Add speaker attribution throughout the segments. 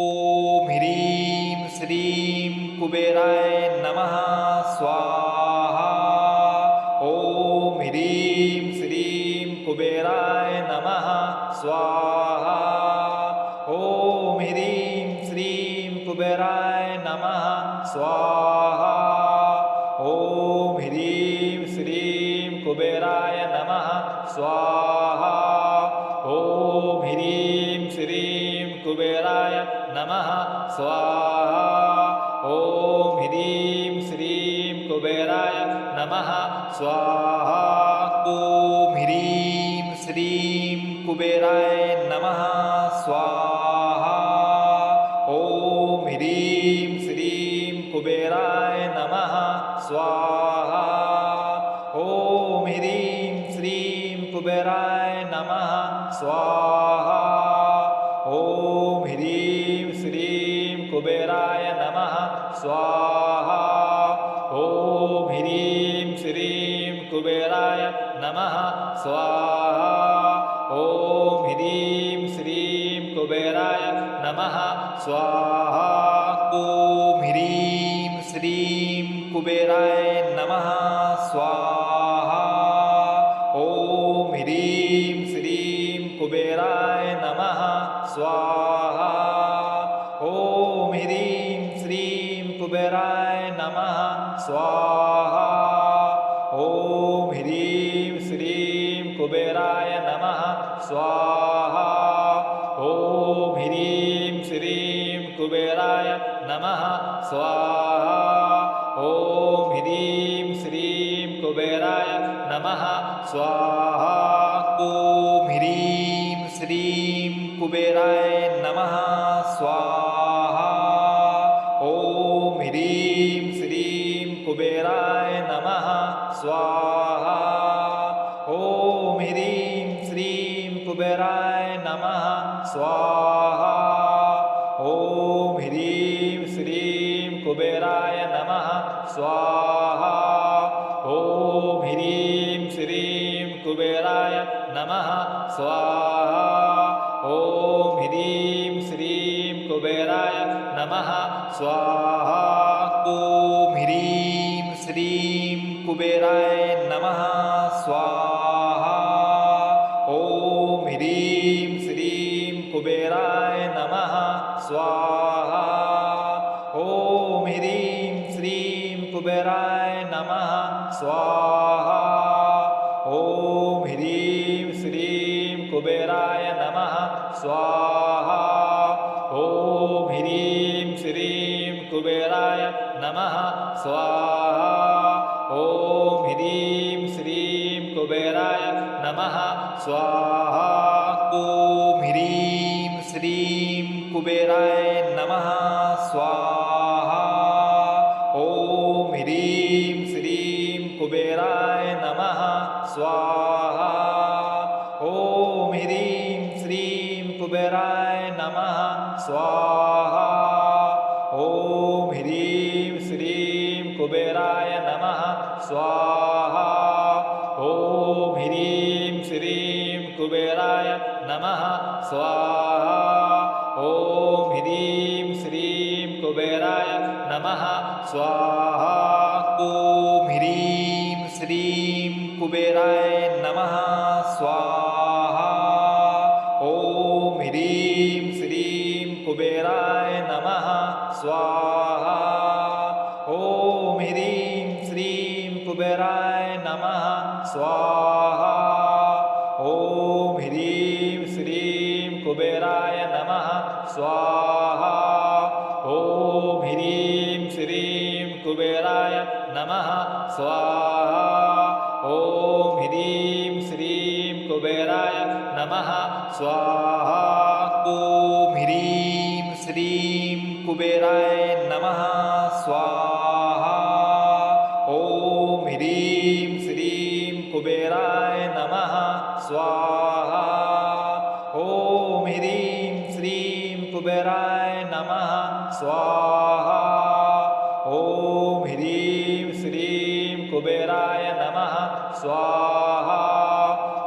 Speaker 1: ॐ ह्रीं श्रीं कुबेराय नमः, स्वाहा। ॐ ह्रीं श्रीं कुबेराय नमः, स्वाहा। ॐ ह्रीं श्रीं कुबेराय नमः, स्वाहा। ॐ ह्रीं श्रीं कुबेराय नमः, स्वाहा। ॐ ह्रीं श्रीं कुबेराय नमः स्वाहा ॐ ह्रीं श्रीं कुबेराय नमः स्वाहा ॐ ह्रीं श्रीं कुबेराय नमः स्वाहा ॐ ह्रीं श्रीं कुबेराय नमः स्वाहा स्वाहा। ॐ ह्रीं श्रीं कुबेराय नमः। स्वाहा। ॐ ह्रीं श्रीं कुबेराय नमः। स्वाहा। ॐ ह्रीं श्रीं कुबेराय नमः। स्वाहा। ॐ ह्रीं श्रीं कुबेराय नमः। स्वाहा ॐ ह्रीं श्रीं कुबेराय नमः। स्वाहा। ॐ ह्रीं श्रीं कुबेराय नमः। स्वाहा। ॐ ह्रीं श्रीं कुबेराय नमः। स्वाहा। ॐ ह्रीं श्रीं कुबेराय नमः। स्वाहा। कुबेराय नमः। स्वाहा। ॐ ह्रीं श्रीं कुबेराय नमः। स्वाहा। ॐ ह्रीं श्रीं कुबेराय नमः। स्वाहा। ॐ ह्रीं श्रीं कुबेराय नमः। स्वाहा। ॐ ह्रीं श्रीं कुबेराय नमः। स्वाहा। स्वाहा। ॐ ह्रीं श्रीं कुबेराय नमः। स्वाहा। ॐ ह्रीं श्रीं कुबेराय नमः। स्वाहा। ॐ ह्रीं श्रीं कुबेराय नमः। स्वाहा। स्वाहा। ॐ ह्रीं श्रीं कुबेराय नमः। स्वाहा। ॐ ह्रीं श्रीं कुबेराय नमः। स्वाहा। ॐ ह्रीं श्रीं कुबेराय नमः। स्वाहा। स्वाहा। ॐ ह्रीं श्रीं कुबेराय नमः स्वाहा। ॐ ह्रीं श्रीं कुबेराय नमः स्वाहा। ॐ ह्रीं श्रीं कुबेराय नमः स्वाहा। ॐ ह्रीं श्रीं कुबेराय नमः स्वाहा। ॐ कुबेराय नमः। स्वाहा। ॐ ह्रीं श्रीं कुबेराय नमः। स्वाहा। ॐ ह्रीं श्रीं कुबेराय नमः। स्वाहा। ॐ ह्रीं श्रीं कुबेराय नमः। स्वाहा।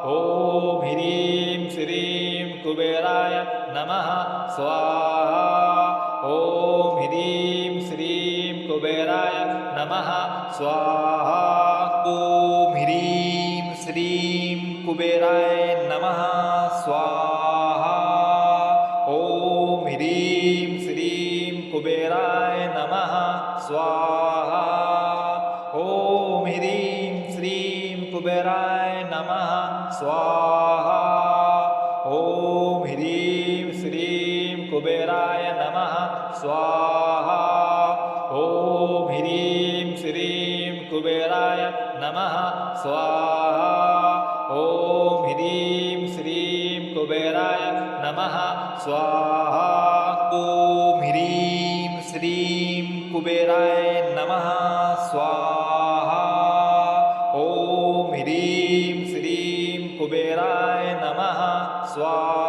Speaker 1: ॐ ह्रीं श्रीं कुबेराय नमः। स्वाहा ह्रीं श्रीं कुबेराय नमः। स्वाहा ॐ ह्रीं श्रीं कुबेराय नमः। स्वाहा ॐ ह्रीं श्रीं कुबेराय नमः। स्वाहा ॐ ह्रीं श्रीं कुबेराय नमः। स्वाहा कुबेराय नमः। स्वाहा। ॐ ह्रीं श्रीं कुबेराय नमः। स्वाहा। ॐ ह्रीं श्रीं कुबेराय नमः। स्वाहा। ॐ ह्रीं श्रीं कुबेराय नमः। स्वाहा